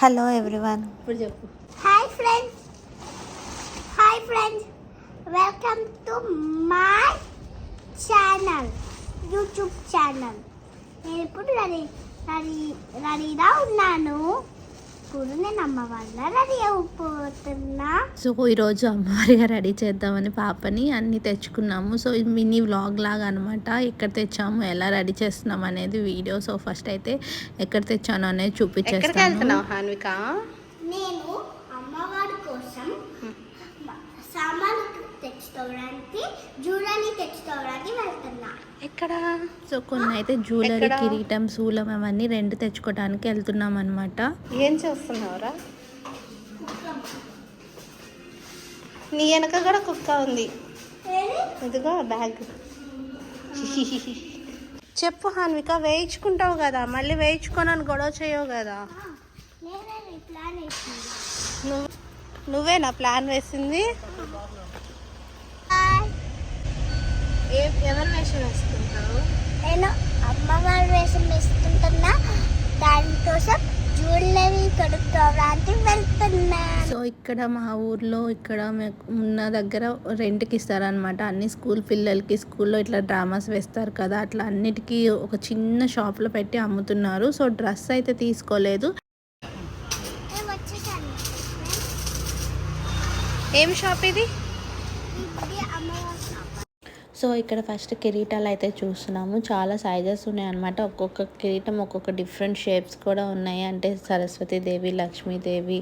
Hello everyone ఇప్పుడు చెప్పు. Hi friends hi friends welcome to my channel YouTube channel నేను ఇప్పుడు రెడీ రెడీ రెడీగా ఉన్నాను. ఇప్పుడు నేను అమ్మ వల్ల రెడీ అయిపోతున్నా. సో ఈరోజు అమ్మవారిగా రెడీ చేద్దామని పాపని అన్నీ తెచ్చుకున్నాము. సో ఇది మినీ వ్లాగ్ లాగా అనమాట ఎక్కడ తెచ్చాము ఎలా రెడీ చేస్తున్నాం అనేది వీడియో. సో ఫస్ట్ అయితే ఎక్కడ తెచ్చాను అనేది ఎక్కడికి చూపించేస్తాను. నేను తెచ్చుకోవడానికి జ్యువెలరీ తెచ్చుకోవడానికి వెళ్తున్నా. ఎక్కడ? సో కొన్ని అయితే జ్యువెలరీ? కిరీటం శూలం అవన్నీ రెండు తెచ్చుకోవడానికి వెళ్తున్నాం అనమాట ఏం చేస్తున్నావురా? నీ వెనక కూడా కుక్క ఉంది. ఇదిగో బ్యాగ్ చెప్పు హాన్విక వేయించుకుంటావు కదా. మళ్ళీ వేయించుకోనని గొడవ చేయవు కదా. నేనే ప్లాన్ వేసింది నువ్వు నువ్వే నా ప్లాన్ వేసింది ఏ ఎవరు వేషం వేసుకుంటావు? నేను అమ్మవారి వేషం వేసుకుంటున్నా దానికోసం జ్యువెలరీ కొనుక్కోవడానికి వెళ్తున్నా. సో ఇక్కడ మా ఊర్లో ఇక్కడ ఉన్న దగ్గర రెంట్కి ఇస్తారనమాట అన్ని స్కూల్ పిల్లలకి స్కూల్లో ఇట్లా డ్రామాస్ వేస్తారు కదా అట్లా అన్నిటికీ ఒక చిన్న షాప్లో పెట్టి అమ్ముతున్నారు. సో డ్రెస్ అయితే తీసుకోలేదు. ఏం షాప్ ఇది అమ్మవారి. సో ఇక్కడ ఫస్ట్ కిరీటాలు అయితే చూస్తున్నాము. చాలా సైజెస్ ఉన్నాయన్నమాట. ఒక్కొక్క కిరీటం ఒక్కొక్క డిఫరెంట్ షేప్స్ కూడా ఉన్నాయి. అంటే సరస్వతి దేవి లక్ష్మీదేవి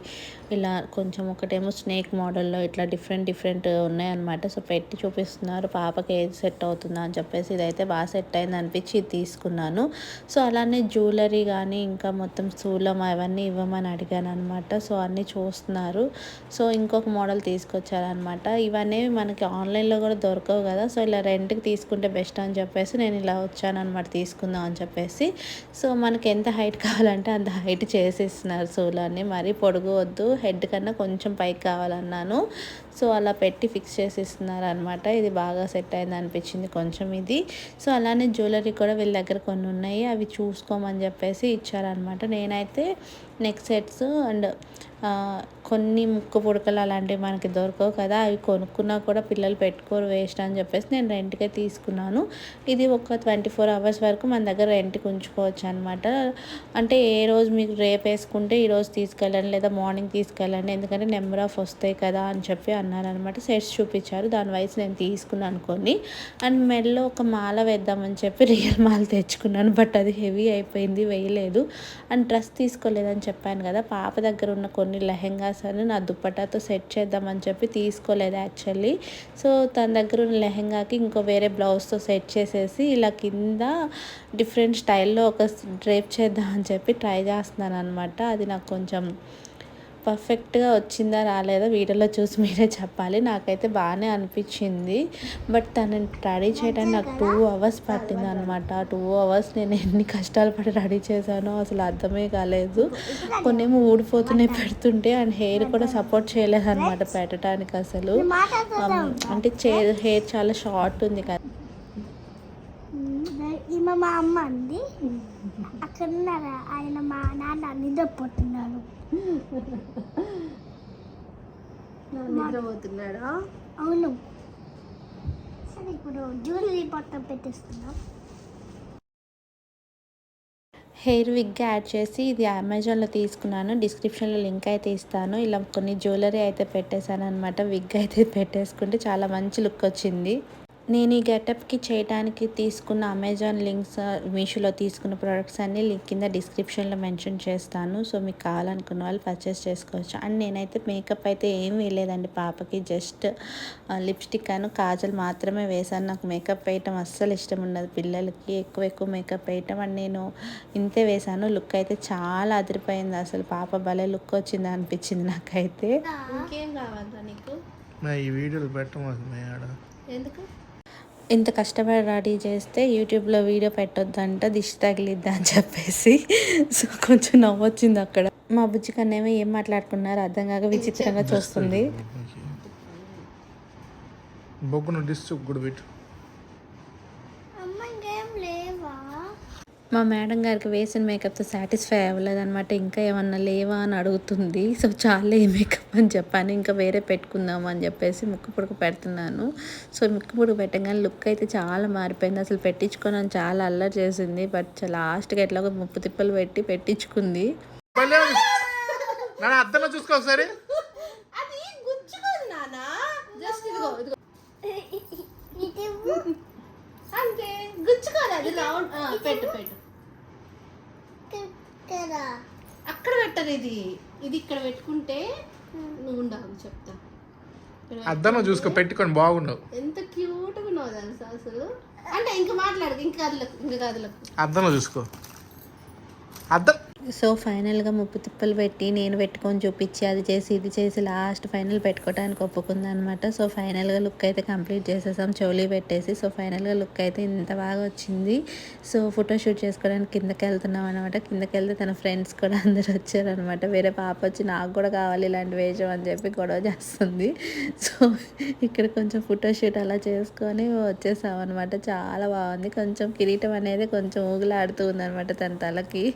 ఇలా కొంచెం ఒకటేమో స్నేక్ మోడల్లో ఇట్లా డిఫరెంట్ డిఫరెంట్ ఉన్నాయన్నమాట. సో పెట్టి చూపిస్తున్నారు. పాపకి ఏది సెట్ అవుతుందా అని చెప్పేసి ఇదైతే బాగా సెట్ అయింది అనిపించి ఇది తీసుకున్నాను. సో అలానే జ్యువెలరీ కానీ ఇంకా మొత్తం స్థూలం అవన్నీ ఇవ్వమని అడిగాను అనమాట సో అన్నీ చూస్తున్నారు. సో ఇంకొక మోడల్ తీసుకొచ్చారనమాట ఇవన్నీ మనకి ఆన్లైన్లో కూడా దొరకవు కదా. సో ఇలా రెంట్కి తీసుకుంటే బెస్ట్ అని చెప్పేసి నేను ఇలా వచ్చాను అనమాట తీసుకుందాం అని చెప్పేసి. సో మనకి ఎంత హైట్ కావాలంటే అంత హైట్ చేసేస్తున్నారు సోలాన్ని. మరి పొడుగు వద్దు హెడ్ కన్నా కొంచెం పైకి కావాలన్నాను. సో అలా పెట్టి ఫిక్స్ చేసి ఇస్తున్నారు అనమాట ఇది బాగా సెట్ అయింది అనిపించింది కొంచెం ఇది. సో అలానే జ్యువెలరీ కూడా వీళ్ళ దగ్గర కొన్ని ఉన్నాయి. అవి చూసుకోమని చెప్పేసి ఇచ్చారనమాట నేనైతే నెక్ సెట్స్ అండ్ కొన్ని ముక్కు పుడకలు అలాంటివి మనకి దొరకవు కదా అవి కొనుక్కున్నా కూడా పిల్లలు పెట్టుకోరు వేస్ట్ అని చెప్పేసి నేను రెంట్కే తీసుకున్నాను. ఇది ఒక ట్వంటీ ఫోర్ అవర్స్ వరకు మన దగ్గర రెంట్కి ఉంచుకోవచ్చు అనమాట అంటే ఏ రోజు మీకు రేపు వేసుకుంటే ఈ రోజు తీసుకెళ్ళండి లేదా మార్నింగ్ తీసుకెళ్ళండి ఎందుకంటే నెంబర్ ఆఫ్ వస్తాయి కదా అని చెప్పి అన్నారనమాట సెట్స్ చూపించారు దాని వయసు నేను తీసుకున్నాను కొన్ని. అండ్ మెడలో ఒక మాల వేద్దామని చెప్పి రియల్ మాల తెచ్చుకున్నాను బట్ అది హెవీ అయిపోయింది వేయలేదు. అండ్ డ్రెస్ తీసుకోలేదని చెప్పాను కదా పాప దగ్గర ఉన్న కొన్ని లెహెంగాస్ సరే నా దుప్పటాతో సెట్ చేద్దామని చెప్పి తీసుకోలేదు యాక్చువల్లీ. సో తన దగ్గర ఉన్న లెహెంగాకి ఇంకో వేరే బ్లౌజ్తో సెట్ చేసేసి ఇలా కింద డిఫరెంట్ స్టైల్లో ఒక డ్రేప్ చేద్దామని చెప్పి ట్రై చేస్తున్నాను అనమాట అది నాకు కొంచెం పర్ఫెక్ట్గా వచ్చిందా రాలేదా వీడియోలో చూసి మీరే చెప్పాలి. నాకైతే బాగానే అనిపించింది. బట్ తనని రెడీ చేయడానికి నాకు టూ అవర్స్ పట్టింది అనమాట టూ అవర్స్ నేను ఎన్ని కష్టాలు పడి రెడీ చేశానో అసలు అర్థమే కాలేదు. కొన్నేమో ఊడిపోతున్నాయి పెడుతుంటే అండ్ హెయిర్ కూడా సపోర్ట్ చేయలేదు అనమాట పెట్టడానికి అసలు. అంటే చే హెయిర్ చాలా షార్ట్ ఉంది కదా. ఈమె మా అమ్మ అండి అక్కడ ఉన్నారా ఆయన మా నిద్రపోతున్నాడు నిద్రపోతున్నాడా? అవును. సరే ఇప్పుడు జ్యువెలరీ మొత్తం పెట్టేస్తున్నాం. హెయిర్ విగ్ యాడ్ చేసి ఇది అమెజాన్లో తీసుకున్నాను. డిస్క్రిప్షన్లో లింక్ అయితే ఇస్తాను. ఇలా కొన్ని జ్యువెలరీ అయితే పెట్టేశాను అనమాట విగ్ అయితే పెట్టేసుకుంటే చాలా మంచి లుక్ వచ్చింది. నేను ఈ గెటప్కి చేయడానికి తీసుకున్న అమెజాన్ లింక్స్ మీషోలో తీసుకున్న ప్రొడక్ట్స్ అన్ని లింక్ కింద డిస్క్రిప్షన్లో మెన్షన్ చేస్తాను. సో మీకు కావాలనుకున్న వాళ్ళు పర్చేస్ చేసుకోవచ్చు. అండ్ నేనైతే మేకప్ అయితే ఏం వేయలేదండి పాపకి. జస్ట్ లిప్స్టిక్ అను కాజల్ మాత్రమే వేశాను. నాకు మేకప్ వేయటం అస్సలు ఇష్టం ఉండదు పిల్లలకి. ఎక్కువ ఎక్కువ మేకప్ వేయటం. అండ్ నేను ఇంతే వేశాను. లుక్ అయితే చాలా అదిరిపోయింది. అసలు పాప భలే లుక్ వచ్చింది అనిపించింది నాకైతే. ఇంకేం కావాలా నీకు? ఈ వీడియోలు పెట్టమాకు మే ఆడ ఎందుకు? ఇంత కష్టపడి రెడీ చేస్తే యూట్యూబ్లో వీడియో పెట్టొద్దంట దిష్టి తగిలిద్దా అని చెప్పేసి. సో కొంచెం నవ్వొచ్చింది అక్కడ. మా బుజ్జి కన్నేమో ఏం మాట్లాడుకున్నారు అర్థం కాక విచిత్రంగా చూస్తుంది. బొగ్గును డిస్ కూడా పెట్టు. అమ్మ ఇంకేం లేవా? మా మేడం గారికి వేసిన మేకప్తో సాటిస్ఫై అవ్వలేదన్నమాట. ఇంకా ఏమన్నా లేవా అని అడుగుతుంది. సో చాలా ఈ మేకప్ అని చెప్పాను. ఇంకా వేరే పెట్టుకుందాం అని చెప్పేసి ముక్కు పుడుకు పెడుతున్నాను. సో ముక్కు పుడుకు పెట్టగానే లుక్ అయితే చాలా మారిపోయింది. అసలు పెట్టించుకొని అని చాలా అల్లరి చేసింది. బట్ లాస్ట్గా ఎట్లాగో ముప్పు తిప్పలు పెట్టి పెట్టించుకుంది. అద్దంలో చూసుకో ఒకసారి అది గుచ్చుకోదు నానా జస్ట్ ఇదిగో ఇదిగో అంతే గుచ్చుకోదు అది రౌండ్ ఆ, పెట్టు పెట్టు కదా పెట్టరు ఇది? ఇది ఇక్కడ పెట్టుకుంటే నువ్వు ఉండవు చెప్తా. అద్దంలో చూసుకో పెట్టుకొని బాగుండవు ఎంత క్యూట్గా ఉన్నావు తెలుసా అసలు? అంటే ఇంకా మాట్లాడదు ఇంకా కదలకు ఇంకా కదలకు. అద్దంలో చూసుకో. అద్దం సో ఫైనల్గా ముప్పు తిప్పలు పెట్టి నేను పెట్టుకొని చూపించి అది చేసి ఇది చేసి లాస్ట్ ఫైనల్ పెట్టుకోవడానికి ఒప్పుకుంది అనమాట సో ఫైనల్గా లుక్ అయితే కంప్లీట్ చేసేసాం. చౌలీ పెట్టేసి సో ఫైనల్గా లుక్ అయితే ఇంత బాగా వచ్చింది. సో ఫోటో షూట్ చేసుకోవడానికి కిందకి వెళ్తున్నాం అనమాట కిందకి వెళ్తే తన ఫ్రెండ్స్ కూడా అందరు వచ్చారనమాట వేరే పాప వచ్చి నాకు కూడా కావాలి ఇలాంటి వేషం అని చెప్పి గొడవ చేస్తుంది. సో ఇక్కడ కొంచెం ఫోటో షూట్ అలా చేసుకొని వచ్చేసాం అనమాట చాలా బాగుంది. కొంచెం కిరీటం అనేది కొంచెం ఊగులాడుతూ ఉందనమాట తన తలకి.